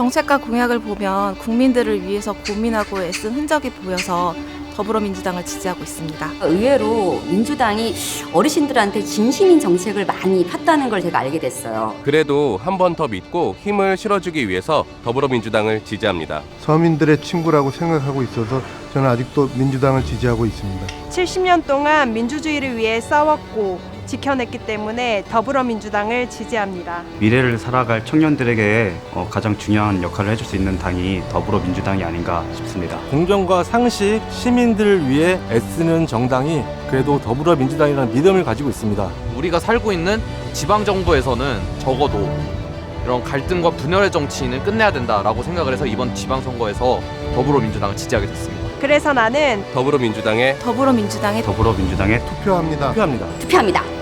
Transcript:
정책과 공약을 보면 국민들을 위해서 고민하고 애쓴 흔적이 보여서 더불어민주당을 지지하고 있습니다. 의외로 민주당이 어르신들한테 진심인 정책을 많이 팠다는 걸 제가 알게 됐어요. 그래도 한 번 더 믿고 힘을 실어주기 위해서 더불어민주당을 지지합니다. 서민들의 친구라고 생각하고 있어서 저는 아직도 민주당을 지지하고 있습니다. 70년 동안 민주주의를 위해 싸웠고 지켜냈기 때문에 더불어민주당을 지지합니다. 미래를 살아갈 청년들에게 어, 가장 중요한 역할을 해줄 수 있는 당이 더불어민주당이 아닌가 싶습니다. 공정과 상식, 시민들을 위해 애쓰는 정당이 그래도 더불어민주당이라는 믿음을 가지고 있습니다. 우리가 살고 있는 지방 정부에서는 적어도 이런 갈등과 분열의 정치는 끝내야 된다라고 생각을 해서 이번 지방 선거에서 더불어민주당을 지지하게 됐습니다. 그래서 나는 더불어민주당의 더불어민주당의 더불어민주당의 투표합니다. 투표합니다. 투표합니다.